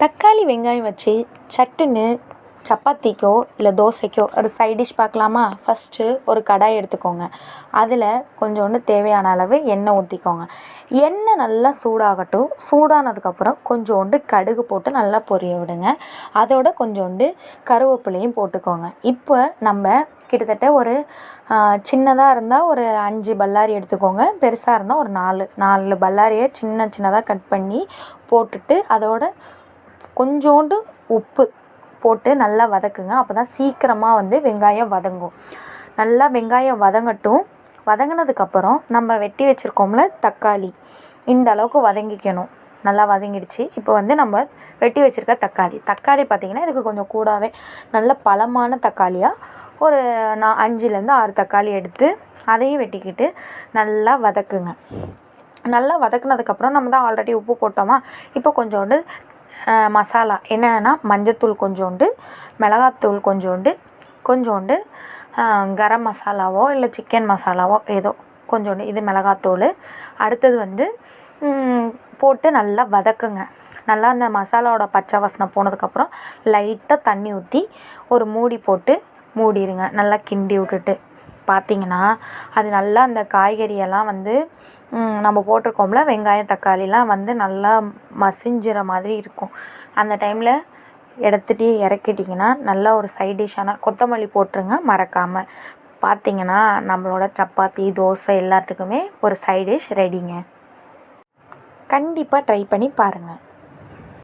தக்காளி வெங்காயம் வச்சு சட்டுன்னு சப்பாத்திக்கோ இல்லை தோசைக்கோ ஒரு சைட் டிஷ் பார்க்கலாமா? ஃபஸ்ட்டு ஒரு கடாய் எடுத்துக்கோங்க. அதில் கொஞ்சோண்டு தேவையான அளவு எண்ணெய் ஊற்றிக்கோங்க எண்ணெய் நல்லா சூடாகட்டும். சூடானதுக்கப்புறம் கொஞ்சோண்டு கடுகு போட்டு நல்லா பொரிய விடுங்க. அதோட கொஞ்சோண்டு கருவேப்பிலையும் போட்டுக்கோங்க. இப்போ நம்ம கிட்டத்தட்ட ஒரு சின்னதாக இருந்தால் ஒரு அஞ்சு பல்லாரி எடுத்துக்கோங்க. பெருசாக இருந்தால் ஒரு நாலு நாலு பல்லாரியை சின்ன சின்னதாக கட் பண்ணி போட்டுட்டு அதோட கொஞ்சோண்டு உப்பு போட்டு நல்லா வதக்குங்க. அப்போ தான் சீக்கிரமாக வந்து வெங்காயம் வதங்கும். நல்லா வெங்காயம் வதங்கட்டும். வதங்கினதுக்கப்புறம் நம்ம வெட்டி வச்சுருக்கோம்ல தக்காளி. இந்த அளவுக்கு வதங்கிக்கணும். நல்லா வதங்கிடுச்சு. இப்போ வந்து நம்ம வெட்டி வச்சுருக்க தக்காளி. தக்காளி பார்த்திங்கன்னா இதுக்கு கொஞ்சம் கூடவே நல்ல பழமான தக்காளியாக ஒரு நான் அஞ்சுலேருந்து ஆறு தக்காளி எடுத்து அதையும் வெட்டிக்கிட்டு நல்லா வதக்குங்க. நல்லா வதக்குனதுக்கப்புறம் நம்ம தான் ஆல்ரெடி உப்பு போட்டோமா? இப்போ கொஞ்சோண்டு மசாலா. என்னென்னா மஞ்சத்தூள் கொஞ்சோண்டு மிளகாத்தூள் கொஞ்சோண்டு கொஞ்சோண்டு கரம் மசாலாவோ இல்லை சிக்கன் மசாலாவோ ஏதோ கொஞ்சோண்டு. இது மிளகாத்தூள். அடுத்தது வந்து போட்டு நல்லா வதக்குங்க. நல்லா அந்த மசாலாவோட பச்சை வாசனை போனதுக்கப்புறம் லைட்டாக தண்ணி ஊற்றி ஒரு மூடி போட்டு மூடிடுங்க நல்லா கிண்டி விட்டுட்டு. பார்த்திங்கன்னா அது நல்லா அந்த காய்கறியெல்லாம் வந்து நம்ம போட்டிருக்கோம்ல வெங்காயம் தக்காளிலாம் வந்து நல்லா மசிஞ்சிற மாதிரி இருக்கும். அந்த டைமில் எடுத்துகிட்டு இறக்கிட்டிங்கன்னா நல்லா ஒரு சைட் டிஷ்ஷான கொத்தமல்லி போட்டுருங்க மறக்காமல் பார்த்திங்கன்னா நம்மளோட சப்பாத்தி தோசை எல்லாத்துக்குமே ஒரு சைட் டிஷ் ரெடிங்க கண்டிப்பாக ட்ரை பண்ணி பாருங்கள்